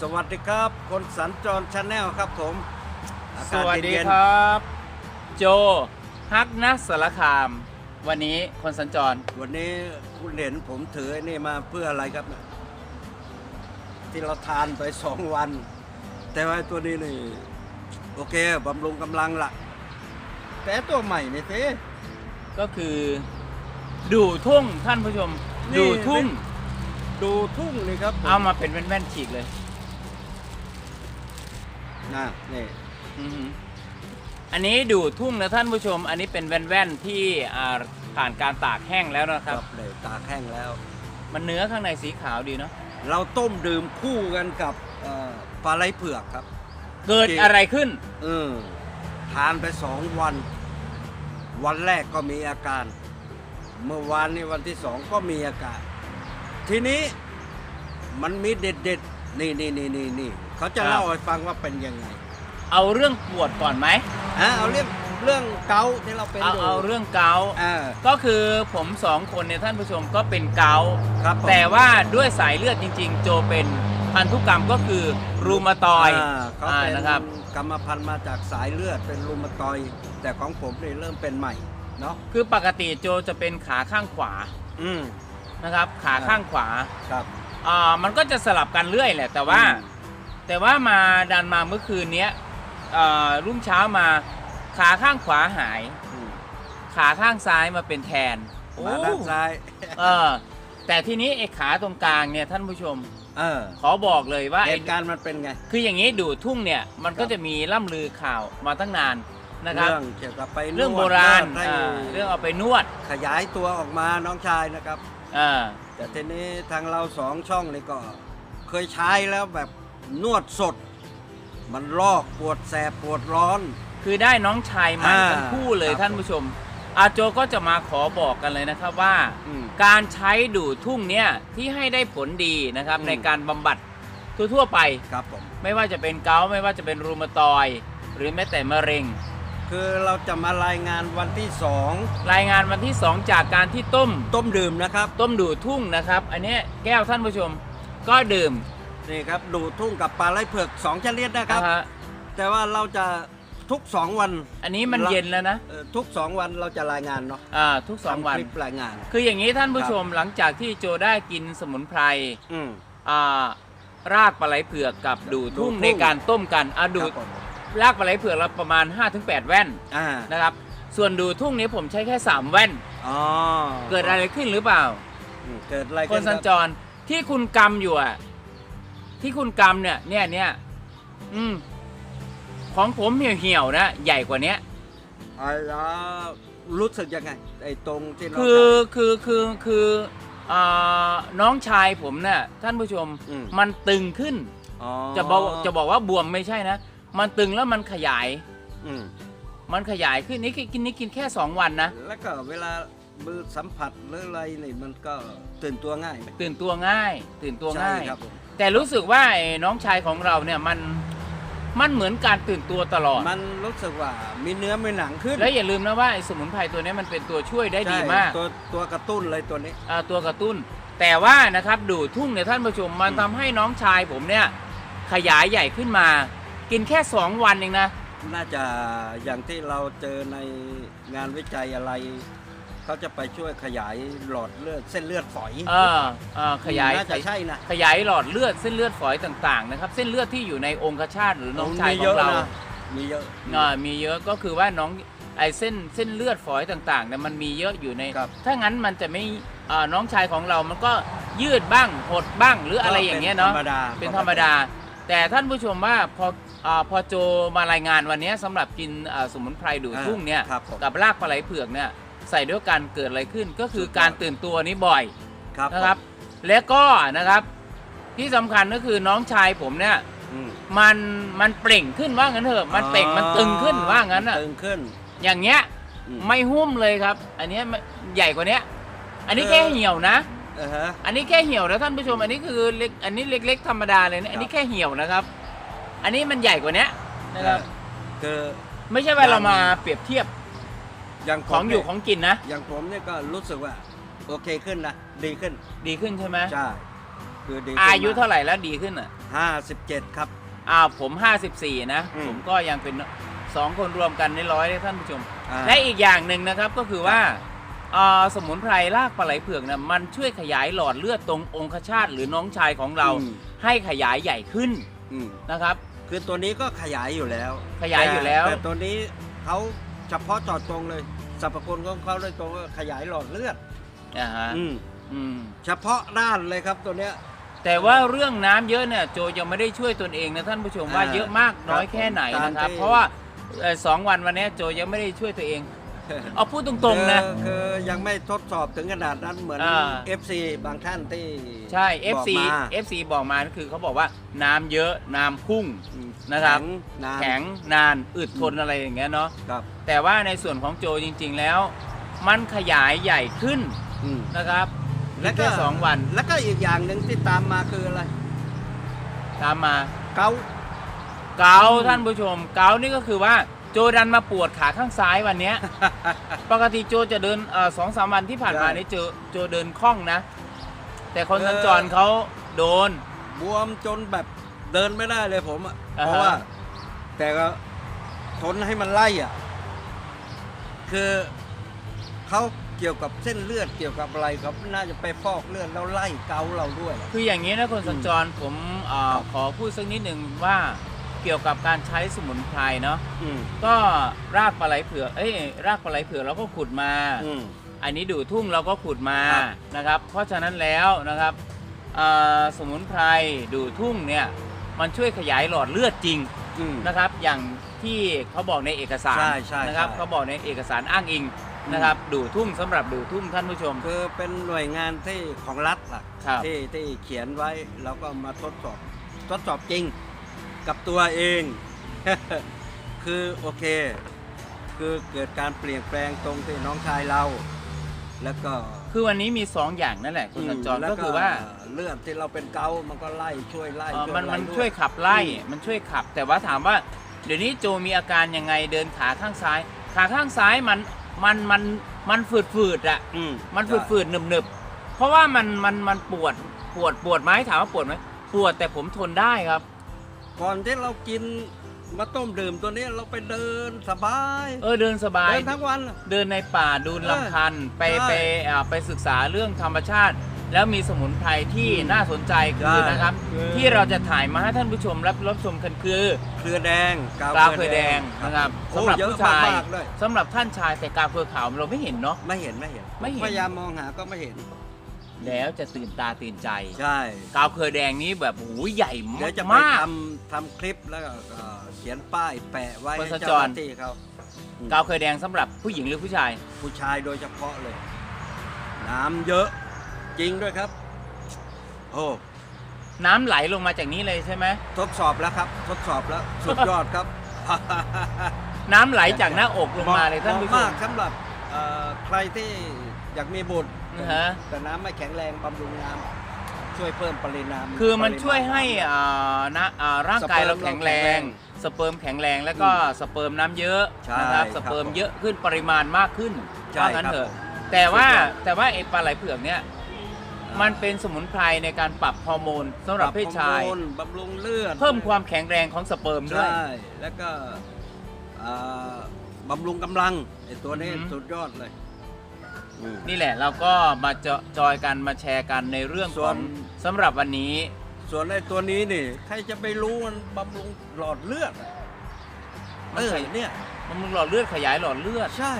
สวัสดีครับ คนสัญจรชาแนลครับผมอากาศสวัสดีเย็นครับ โจฮักนะสารคาม วันนี้คนสัญจรวันนี้คุณเห็นผมถือไอ้นี่มาเพื่ออะไรครับ ที่เราทานไปสองวัน แต่ว่าไอ้ตัวนี้นี่ โอเคบำรุงกำลังละแต่ตัวใหม่นี่สิ ก็คือ ดูทุ่งท่านผู้ชม นี่ ดูทุ่ง ดูทุ่งนี่ครับผเอามาเป็นแว่นๆฉีกเลย นะนี่อือหืออันนี้ดูทุ่งนะท่านผู้ชม อันนี้เป็นแว่นๆที่อ่าผ่านการตากแห้งแล้วนะคครัรับ บเลยตากแห้งแล้ว มันเนื้อข้างในสีขาวดีเนาะเราต้มดื่มคู่กันกับเอ่อปลาไหลเผือกครับ เกิดจริง อะไรขึ้น เออทานไปสองวัน วันแรกก็มีอาการ เมื่อวานนี้วันที่สองก็มีอาการ ทีนี้มันมีเด็ดเด็ดๆ นี่นี่นี่นี่นี่เขาจะครับ เล่าให้ฟังว่าเป็นยังไงเอาเรื่องปวดก่อนไหมฮะเอาเรื่องเรื่องเกาต์ที่เราเป็นเอาอยู่เอาเรื่องเกาต์อ่าก็คือผมสองคนเนี่ยท่านผู้ชมก็เป็นเกาต์ครับผมแต่ว่าด้วยสายเลือดจริง ๆ โจเป็นพันธุกรรมก็คือรูมาตอยด์อ่าเขาอ่าเป็นนะครับ กรรมพันธุ์มาจากสายเลือดเป็นรูมาตอยด์แต่ของผมนี่เริ่มเป็นใหม่เนาะคือปกติโจจะเป็นขาข้างขวาอืมนะครับ ขาข้างขวา ครับ อ่ามันก็จะสลับกันเรื่อยแหละแต่ว่าอืมแต่ว่ามาดันมาเมื่อคืนเนี้ยอ่ารุ่งเช้ามาขาข้างขวาหาย อืมขาข้างซ้ายมาเป็นแทนมาด้านซ้าย เออแต่ทีนี้ไอ้ขาตรงกลางเนี่ยท่านผู้ชม เออขอบอกเลยว่าเหไอ้ตุการณ์มันเป็นไง คืออย่างนี้ดูทุ่งเนี่ยมันก็ครับจะมีล่ำลือข่าวมาตั้งนานนะครับ เรื่องเกี่ยวกับไปเรื่องนวดโบราณให้อ่าเรื่องเอาไปนวดขยายตัวออกมาน้องชายนะครับอ่า แต่ทีนี้ทางเราสองช่องนี่ก็เคยใช้แล้วแบบนวดสด มันลอกปวดแสบปวดร้อน คือได้น้องชายมันอ่าทั้งคู่เลยครับท่านผู้ชม อาโจก็จะมาขอบอกกันเลยนะครับว่า อืมการใช้ดูดทุ่งเนี่ยที่ให้ได้ผลดีนะครับ อืม ในการบำบัดทั่วๆไป ครับผม ไม่ว่าจะเป็นเกาต์ไม่ว่าจะเป็นรูมาตอยด์หรือแม้แต่มะเร็ง คือเราจะมารายงานวันที่สองรายงานวันที่ 2 จากการที่ต้มต้มดื่มนะครับต้มดูดทุ่งนะครับ อันเนี้ยแก้วท่านผู้ชมก็ดื่มนี่ครับดูดทุ่งกับปลาไหลเผือกสองชนิดนะครับนะฮะแต่ว่าเราจะทุกสองวันอันนี้มันละเย็นแล้วนะเอ่อทุกสองวันเราจะรายงานเนาะอ่าทุกสองวันทำคลิปรายงาน คืออย่างนี้ท่านผู้ชมหลังจากที่โจได้กินสมุนไพรอืม อ่ารากปลาไหลเผือกกับดูดทุ่งดูดทุ่งในการต้มกันอะดูคดรับผม รากปลาไหลเผือกเราประมาณ 5-8 แว่นอ่านะครับ ส่วนดูดทุ่งนี้ผมใช้แค่ 3 แว่น อ๋อเกิดอะไรขึ้นหรือเปล่าอืมเกิดอะไรคนขึ้นสัญจรับรที่คุณกำอยู่อะ ที่คุณกำเนี่ยเนี่ยเนี่ยอืม ของผมเหี่ยวๆนะใหญ่กว่าเนี้ย ไอ้แล้วรู้สึกยังไงไอ้ตรงที่เราคือคือคือคืออ่าน้องชายผมเนี่ยท่านผู้ชมมมันตึงขึ้น อ๋อจะบอกจะบอกว่าบวมไม่ใช่นะ มันตึงแล้วมันขยาย อืมมันขยายขึ้นนี่กินนี่กินแค่2วันนะ แล้วก็เวลามือสัมผัสหรืออะไรนี่มันก็ตื่นตัวง่ายไหมตื่นตัวง่าย ตื่นตัวง่าย ใช่ครับผมแต่รู้สึกว่าไอ้น้องชายของเราเนี่ยมันมันเหมือนการตื่นตัวตลอด มันรู้สึกว่ามีเนื้อมีหนังขึ้นแล้วอย่าลืมนะว่าไอ้สมุนไพรตัวนี้มันเป็นตัวช่วยได้ดีใช่มาก ตัวตัวกระตุ้นเลยตัวนี้ อ่าตัวกระตุ้น แต่ว่านะครับดูดทุ่งเนี่ยท่านผู้ชมมันอืม ทำให้น้องชายผมเนี่ยขยายใหญ่ขึ้นมา กินแค่ 2 วันเองนะ น่าจะอย่างที่เราเจอในงานวิจัยอะไร เขาจะไปช่วยขยายหลอดเลือดเส้นเลือดฝอยเออเออขยายน่าจะใช่นะ ขยายหลอดเลือดเส้นเลือดฝอยต่างๆนะครับ เส้นเลือดที่อยู่ในองคชาตหรือน้องชายมีขเยองอะเรานะมีเยอะอ่ามีเยอะก็คือว่าน้องไอ้เส้นเส้นเลือดฝอยต่างๆเนี่ยมันมีเยอะอยู่ใน ครับถ้างั้นมันจะไม่อ่าน้องชายของเรามันก็ยืดบ้างหดบ้างหรืออะไรอย่างเงี้ยเนาะธรรมดา เป็นธรรมดา แต่ท่านผู้ชมว่าพอ อาพอโจมารายงานวันนี้สำหรับกินอ่าสมุนไพรดูดทุ่งเนี่ยครับผมกับรากปลาไหลเผือกเนี่ยใส่ด้วยกันเกิดอะไรขึ้นก็คือสุดยอด การตื่นตัวนี้บ่อยครับนะครับ และก็นะครับที่สำคัญก็คือน้องชายผมเนี่ยอืมมันมันเปล่งขึ้นว่างั้นเถอะมันเปล่งมันตึงขึ้นว่างั้นอะตึงขึ้นอย่างเงี้ยอืม ไม่หุ้มเลยครับ อันเนี้ยไม่ใหญ่กว่าเนี้ย อันนี้เออ แค่เหี่ยวนะเออฮะ อันนี้แค่เหี่ยวนะท่านผู้ชม อันนี้คือเล็กอันนี้เล็ก ๆ ธรรมดาเลยนะอันนี้แค่เหี่ยวนะครับ อันนี้มันใหญ่กว่าเนี้ยนะครับคือไม่ใช่ว่าเรามาเปรียบเทียบอย่างผมของอยู่เนี่ของกินนะ อย่างผมเนี่ยก็รู้สึกว่า โอเคขึ้นนะดีขึ้นดีขึ้นใช่ไหมใช่คือดีอายุเท่าไหร่แล้วดีขึ้นอะห้าสิบเจ็ดครับอ้าวผม 54 นะ อืมผมก็ยังเป็นสองคนรวมกันในร้อยเลยท่านผู้ชม อ่า และอีกอย่างหนึ่งนะครับก็คือว่าเอ่อสมุนไพรรากปลาไหลเผือกนะมันช่วยขยายหลอดเลือดตรงองคชาตหรือน้องชายของเราอืม ให้ขยายใหญ่ขึ้นอืม นะครับ คือตัวนี้ก็ขยายอยู่แล้วขยายอยู่แล้วต่แต่ตัวนี้เขาเฉพาะเจอดตรงเลยสรรพคุณของเขาโดยตรงก็ขยายหลอดเลือดอ่าฮะอืมอืม เฉพาะด้านเลยครับตัวเนี้ย แต่ว่าเรื่องน้ำเยอะเนี่ยโจยังไม่ได้ช่วยตนเองนะท่านผู้ชมว่าอ่าเยอะมากน้อยครับแค่ไหนผมนะครับตามที่เพราะว่าเอ่อสองวันวันเนี้ยโจยังไม่ได้ช่วยตัวเอง เอาพูดตรงๆนะ คือคือยังไม่ทดสอบถึงขนาดนั้นเหมือน อ่า FC บางท่านที่ใช่บอก FC มา FC บอกมาคือเขาบอกว่าน้ำเยอะน้ำพุ่งอืมนะครับแข็งนานแข็งนานอึดทนอะไรอย่างเงี้ยเนาะครับแต่ว่าในส่วนของโจจริง ๆ แล้ว มันขยายใหญ่ขึ้นอืมนะครับแล้แล้ววก็ก็สองวันแล้วก็อีกอย่างหนึ่งที่ตามมาคืออะไร ตามมา เกา เกาท่านผู้ชม เกานี่ก็คือว่า โจดันมาปวดขาข้างซ้ายวันเนี้ย ปกติโจจะเดินเอ่อสองสามวันที่ผ่านมาใช่นี่โจโจเดินคล่องนะ แต่คนเออสัญจรเขาโดน บวมจนแบบเดินไม่ได้เลยผมอะอ่าฮะ เพราะว่า แต่ก็ทนให้มันไล่อะ คือเขาเกี่ยวกับเส้นเลือดเกี่ยวกับอะไรครับน่าจะไปฟอกเลือดแล้วไล่เกาเราด้วย คืออย่างนี้นะคนสัญจรผมเออครับขอพูดสักนิดหนึ่งว่า เกี่ยวกับการใช้สมุนไพรเนาะอืมก็รากปลาไหลเผือกเอ้ยรากปลาไหลเผือกเราก็ขุดมา อืม อันนี้ดูทุ่งเราก็ขุดมาครับ นะครับ เพราะฉะนั้นแล้วนะครับเอ่อสมุนไพรดูทุ่งเนี่ยมันช่วยขยายหลอดเลือดจริงอืม นะครับ อย่างที่เขาบอกในเอกสารใช่ใช่นะครับใช่ เขาบอกในเอกสารอ้างอิงนะครับดูทุ่งสำหรับดูทุ่งท่านผู้ชม คือเป็นหน่วยงานที่ของรัฐอะครับ ที่ที่เขียนไว้แล้วก็มาทดสอบ ทดสอบจริง กับตัวเอง คือโอเค คือเกิดการเปลี่ยนแปลงตรงที่น้องชายเรา แล้วก็คือวันนี้มีสองอย่างนั่นแหละคุณสัญจรแล้วก็คือว่าเลือดที่เราเป็นเกาต์มันก็ไล่ช่วยไล่เอ่อช่วยมันไล่มันด้ช่วยขับไล่มันช่วยขับ แต่ว่าถามว่า เดี๋ยวนี้โจมีอาการยังไงเดินขาข้างซ้าย ขาข้างซ้ายมันมันมันมันฝืดฝืดๆอะอืมมันฝืดฝืดๆหนึบหนึบๆเพราะว่ามันมันมันปวดปวดปวดไหมถามว่าปวดไหมปวดแต่ผมทนได้ครับ ก่อนที่เรากินมาต้มดื่มตัวนี้เราไปเดินสบาย เออเดินสบาย เดินทั้งวัน เดินในป่าดูเออลำพันธ์ไปใช่ไปอ่าไปศึกษาเรื่องธรรมชาติ แล้วมีสมุนไพรที่อืมน่าสนใจคือใช่นะครับคือที่เราจะถ่ายมาให้ท่านผู้ชมรับรับชมกันคือเครือแดงกาวเคยแดงนะครับโอ้สำหรับเยอะผู้ชายมากๆเลยสำหรับท่านชายแต่กาวเครือขาวเราไม่เห็นเนาะไม่เห็นไม่เห็นไม่เห็นพยายามมองหาก็ไม่เห็น แล้วจะตื่นตาตื่นใจใช่กาวเคยแดงนี้แบบโอ้โหใหญ่เดี๋ยวจะไปมาก ทำทำคลิปแล้วก็เอ่อเขียนป้ายแปะไว้คนให้สัญเจ้าจรหน้าที่เขากาวเคยแดงสำหรับผู้หญิงหรือผู้ชาย ผู้ชายโดยเฉพาะเลย น้ำเยอะจริงด้วยครับ โอ้น้ำไหลลงมาจากนี้เลยใช่ไหมทดสอบแล้วครับ ทดสอบแล้วสุดยอดครับ น้ำไหลจากหน้าอกลงมาเลยท่านผู้ชเหะมามกสำหรับเอ่อใครที่อยากมีบุตร นะฮะ แต่น้ำไม่แข็งแรงบำรุงน้ำช่วยเพิ่มปริมาณคือมันปริาณช่วยให้อ่านะอ่าร่างกายสเปิร์มเราแข็งแรง สเปิร์มแข็งแรงแล้วก็สเปิร์มน้ำเยอะใช่นะครับคสรับเปิร์มผมเยอะขึ้นปริมาณมากขึ้นใช่ว่างั้นครับเถอะผมแต่ว่าสุดยอดแต่ว่าไอ้ปลาไหลเผือกเนี่ยมันเป็นสมุนไพรในการปรับฮอร์โมนสำหรับเพศชายปบำรุงบำรุงเลือดเพิ่มความแข็งแรงของสเปิร์มด้วยใช่แล้วก็เอ่อบำรุงกำลังไอ้ตัวนี้อือหือสุดยอดเลย อืม นี่แหละเราก็มาเจาะจอยกันมาแชร์กันในเรื่องส่ขวอน งสำหรับวันนี้ ส่วนไอ้ตัวนี้นี่ ใครจะไปรู้มันบำรุงหลอดเลือดอะเออเนี่ย มันมึงหลอดเลือดขยายหลอดเลือด ใช่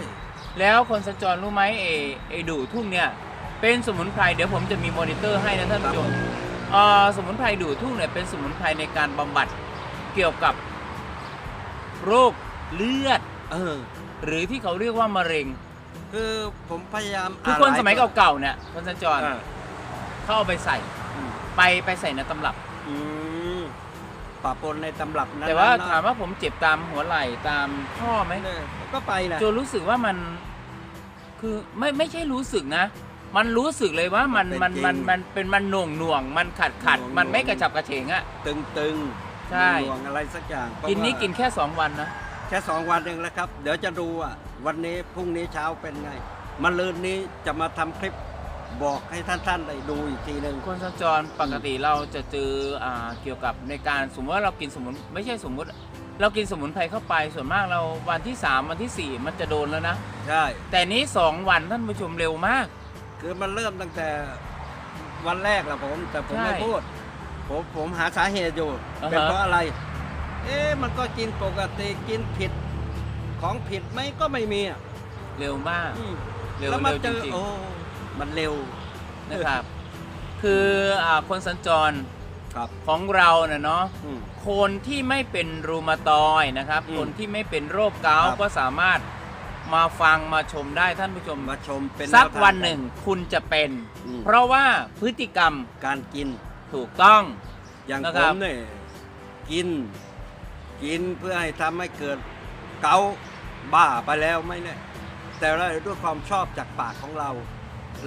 แล้วคนสัญจรรู้ไหมไอ้ไอ้ดูทุ่งเนี่ยเป็นสมุนไพรเดี๋ยวผมจะมีมอนิเตอร์ให้นะท่านผู้ชมเอ่อสมุนไพรดูทุ่งเนี่ยเป็นสมุนไพรในการบำบัดเกี่ยวกับโรคเลือด เออ หรือที่เขาเรียกว่ามะเร็ง คือผมพยายามคืออ่าคนหลาสมัยบทเก่าๆเนี่ยคนสัญจรอ่า เขาเอาไปใส่อืม ไปไปใส่ในตำรับ อืมปะปนในตำรับนั้นแต่ว่านะถามว่าผมเจ็บตามหัวไหล่ตามข้อไหมเนี่ยก็ไปนะ โจรู้สึกว่ามันคือไม่ไม่ใช่รู้สึกนะ มันรู้สึกเลยว่ามันมันมันมันเป็นมันหน่วงหน่วงมันขัดขัดมันไม่กระฉับกระเฉงอะ ตึงตึงใช่ หน่วงอะไรสักอย่างเพราะกินนี้ว่ากินแค่สองวันนะ แค่สองวันเองแล้วครับ เดี๋ยวจะดูอะ วันนี้พรุ่งนี้เช้าเป็นไงมันลืนนี้จะมาทำคลิปบอกให้ท่านๆได้ดูอีกทีหนึ่ง คนสัญจรปกติเราจะเจออ่าเกี่ยวกับในการสมมติว่าเรากินสมุนไม่ใช่สมมติ เรากินสมุนไพรเข้าไปส่วนมากเราวันที่ 3 วันที่4 มันจะโดนแล้วนะ ใช่ แต่นี้ 2 วันท่านผู้ชมเร็วมาก คือมันเริ่มตั้งแต่วันแรกแหละผม แต่ผมใช่ไม่พูด ผมผมหาสาเหตุอยู่ อ่าฮะ เป็นเพราะอะไร เอ๊ะมันก็กินปกติกินผิด ของผิดไหมก็ไม่มีอะเร็วมากอืมเร็วแล้วมาเร็วเจจอริงโอ้มันเร็วๆนะครับ คืออาคนสัญจรครับของเราเนี่ยเนาะอืม คนที่ไม่เป็นรูมาตอยด์นะครับ อืมคนที่ไม่เป็นโรคเกาต์ครับ ก็สามารถมาฟังมาชมได้ท่านผู้ชมมาชมเป็นสักแทางวันหนึ่งคุณจะเป็น อืม เพราะว่าพฤติกรรมการกิน ถูกต้อง อย่างนะผครับมเนี่ยกิน กินเพื่อให้ทำให้เกิดเกาต์ บ้าไปแล้วไม่เนี่ยแต่เราด้วยความชอบจากปากของเรา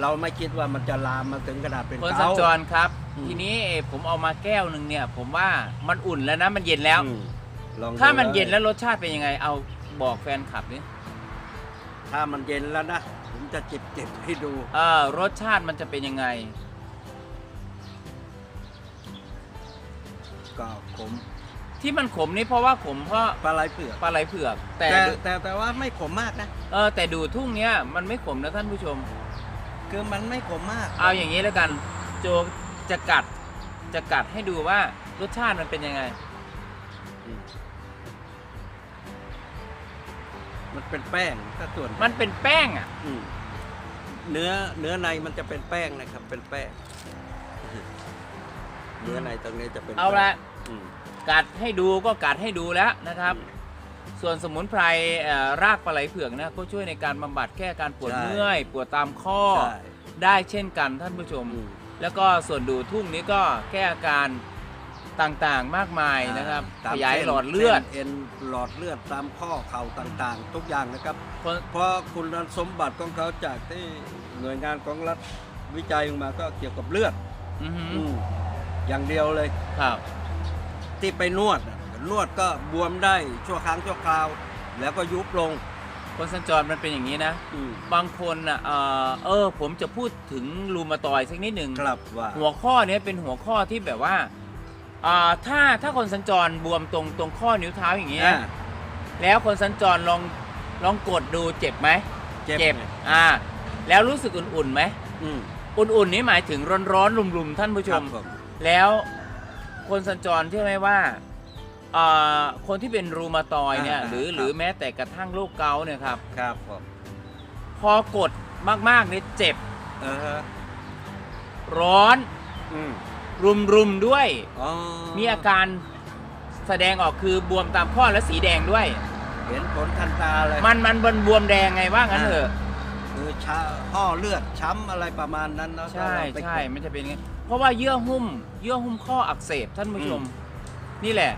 เราไม่คิดว่ามันจะลามมาถึงขนาดเป็นคนเกาสัญต์จรครับ อืม ทีนี้ผมเอามาแก้วหนึ่งเนี่ย ผมว่ามันอุ่นแล้วนะมันเย็นแล้ว อืมลองดูถ้ามันเย็นแล้วรสชาติเป็นยังไงเอาบอกแฟนคลับนี่ถ้ามันเย็นแล้วนะผมจะจิบจิบให้ดูเออรสชาติมันจะเป็นยังไง ก็ขม ที่มันขมนี่เพราะว่าขมเพราะปลาไหลเปลือกปลาไหลเผือก แต่แต่แต่แต่ว่าไม่ขมมากนะ เออแต่ดูทุ่งเนี้ยมันไม่ขมนะท่านผู้ชม คือมันไม่ขมมาก เอาอย่างนี้แล้วกัน โจจะกัดจะกัดให้ดูว่ารสชาติมันเป็นยังไงอืมมันเป็นแป้งถ้าส่วนมันเป็นแป้งอะ อืมเนื้อเนื้อในมันจะเป็นแป้งนะครับ เป็นแป้ง เนื้อในตรงนี้จะเป็นเอาละอืม กัดให้ดูก็กัดให้ดูแล้วนะครับอืมส่วนสมุนไพรเอ่อรากปลาไหลเผือกนะก็ช่วยในการบำบัดแก้การปวดใช่ เมื่อย ปวดตามข้อ ใช่ ได้เช่นกันท่านผู้ชมอืมแล้วก็ส่วนดูทุ่งนี้ก็แก้อาการต่างๆมากมายนะครับ ตมขยายส้นหลอดเลือด ส้นเอ็นหลอดเลือดตามข้อเข่าต่างๆ ทุกอย่างนะครับ คนเพราะคุณสมบัติของเขาจากที่หน่วยงานของรัฐวิจัยออกมาก็เกี่ยวกับเลือดอือหืออืมอย่างเดียวเลย ครับ ที่ไปนวดน่ะนวดก็บวมได้ชั่วครั้งชั่วคราว แล้วก็ยุบลง คนสัญจรมันเป็นอย่างนี้นะ อืมบางคนอะเออเออ ผมจะพูดถึงรูมาตอยด์สักนิดหนึ่ง ครับว่า หัวข้อเนี้ยเป็นหัวข้อที่แบบว่าอ่าถ้าถ้าคนสัญจรบวมตรงตรงข้อนิ้วเท้าอย่างเงี้ยอ่าแล้วคนสัญจรลองลองกดดูเจ็บไหมเจ็บเจ็บไง อ่า แล้วรู้สึกอุ่นๆไหม อืมอุ่นๆนี่หมายถึงร้อนๆรุมๆท่านผู้ชครัมบผมแล้ว คนสัญจรเชื่อไหมว่าอ่าคนที่เป็นรูมาตอยด์เนี่ยหรือหรือแม้แต่กระทั่งโรคเกาต์เนี่ยครับ ครับผมพอกดมากๆเนี่ยเจ็บเออฮะร้อนอืมรุมๆด้วย อ๋อมีอาการแสดงออกคือบวมตามข้อและสีแดงด้วย เห็นผลทันตาเลย มันมันบนบวมแดงไงว่างั้นเถอะ คือชาห่อเลือดช้ำอะไรประมาณนั้นเนาะใช่ถ้าเราไปใช่กด มันจะเป็นอย่างงี้เพราะว่าเยื่อหุ้ม เยื่อหุ้มข้ออักเสบท่านผู้ชมอืมนี่แหละ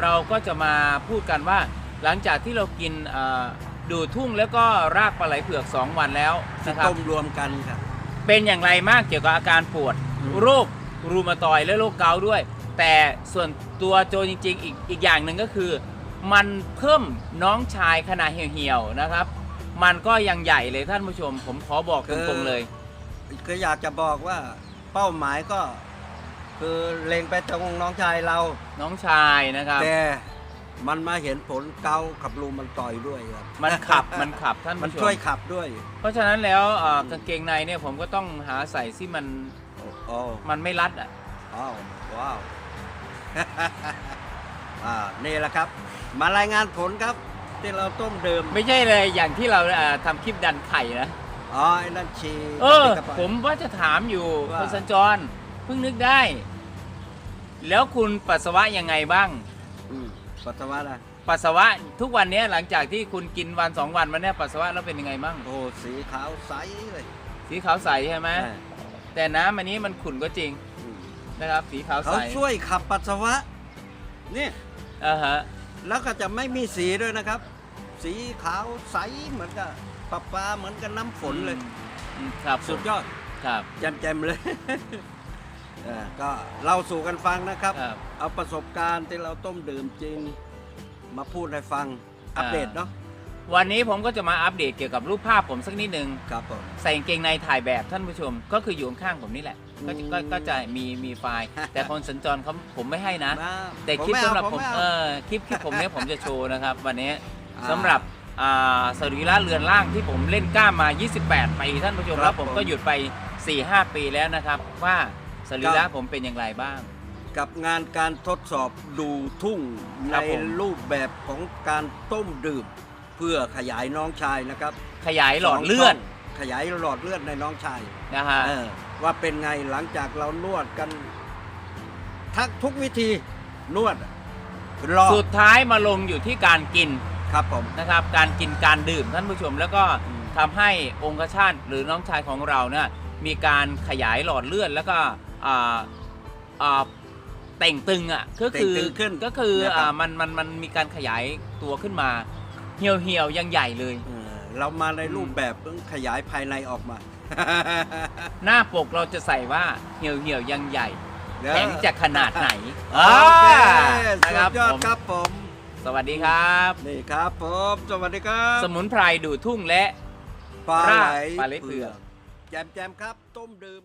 เราก็จะมาพูดกันว่า หลังจากที่เรากินอ่าดูดทุ่งแล้วก็รากปลาไหลเผือก2วันแล้วที่นะครับ ต้มรวมกันครับ เป็นอย่างไรมากเกี่ยวกับอาการปวด อืม โรครูมาตอยด์และโรคเกาต์ด้วย แต่ส่วนตัวโจจริงๆ อีกอีกอย่างหนึ่งก็คือ มันเพิ่มน้องชายขนาดเหี่ยวๆนะครับ มันก็ยังใหญ่เลยท่านผู้ชม ผมขอบอกตรงๆเลย คืออยากจะบอกว่าเป้าหมายก็ คือเล็งไปตรงน้องชายเรา น้องชายนะครับ แต่มันมาเห็นผลเกาขับลูมันต่อยด้วยครับ มันขับมันขับท่านมันผู้ชช่วยมขับด้วย เพราะฉะนั้นแล้วเอ่ออมกางเกงในเนี่ยผมก็ต้องหาใส่ที่มันโอ้มันไม่รัดอะว้าวว้าวอ่านี่แหละครับ มารายงานผลครับ ที่เราต้มเดิมไม่ใช่เลยอย่างที่เราเอ่อทำคลิปดันไข่นะ อ๋อไอ้นั่นชีเออ กระป๋ง ผมว่าจะถามอยู่ว่าคนสัญจรเพิ่งนึกได้ แล้วคุณปัสสาวะยังไงบ้าง อืมปัสสาวะนะปัสสาวะทุกวันเนี้ยหลังจากที่คุณกินวันสองวันมาเนี่ยปัสสาวะแล้วเป็นยังไงบ้าง โอ้สีขาวใสเลยสีขาวใสใช่ไหมอ่าแต่น้ำอันนี้มันขุ่นก็จริงอืมนะครับ สีขาวใสเขาช่วยขับปัสสาวะ นี่ อ่าฮะแล้วก็จะไม่มีสีด้วยนะครับ สีขาวใสเหมือนกับปลาปลาเหมือนกับน้ำฝนเลยอืมครับสุดยอดครับแจมๆเลยเออก็เล่าสู่กันฟังนะครับ ครับเอาประสบการณ์ที่เราต้มดื่มจริง มาพูดให้ฟังอัปเดตเนาะวันนี้ผมก็จะมาอัปเดตเกี่ยวกับรูปภาพผมสักนิดนึง ครับผม ใส่กางเกงในถ่ายแบบท่านผู้ชม ก็คืออยู่ข้างๆผมนี่แหละ ก็จะก็อืมก็จะมีมีไฟล์ แต่คนสัญจรเขาผมไม่ให้นะนะแต่คลิปไสำหรับผมไเออคลิปคลิปผมเนี้ยผมจะโชว์นะครับ วันนี้ อ่า สำหรับอ่าสรีระเรือนร่างที่ผมเล่นกล้ามมา 28 ปีท่านผู้ชมครัแล้บวผมผมก็หยุดไป 4-5 ปีแล้วนะครับ ว่าสรีระครับ ผมเป็นอย่างไรบ้าง กับงานการทดสอบดูทุ่งคในรับผม รูปแบบของการต้มดื่ม เพื่อขยายน้องชายนะครับขยายหลอดเลือดสงช่งขยายหลอดเลือดในน้องชายนะฮะ เออว่าเป็นไงหลังจากเรานวดกัน ทักทุกวิธีนวดรอสุดท้ายมาลงอยู่ที่การกิน ครับผม นะครับการกินการดื่มท่านผู้ชม แล้วก็อืม ทำให้องคชาตหรือน้องชายของเราเนี่ยมีการขยายหลอดเลือดแล้วก็อ่าอ่าเต่งตึงอะก็คือเต่งตึงขึ้นก็คือนะครับ อ่ามันมันมันมีการขยายตัวขึ้นมา เหี่ยวเหี่ยวๆยังใหญ่เลย เออเรามาในรูปแบบขยายภายในออกมา หน้าปกเราจะใส่ว่าเหี่ยวเหี่ยวๆยังใหญ่เดี๋ยวแข็งจะขนาดไหนโอเคนะสุครับดยอดผม ครับผม สวัสดีครับ นี่ครับผมสวัสดีครับสมุนไพรดูดทุ่งและปลาไหลปลาไหลเผือกแจมแจมๆครับ ต้มดื่ม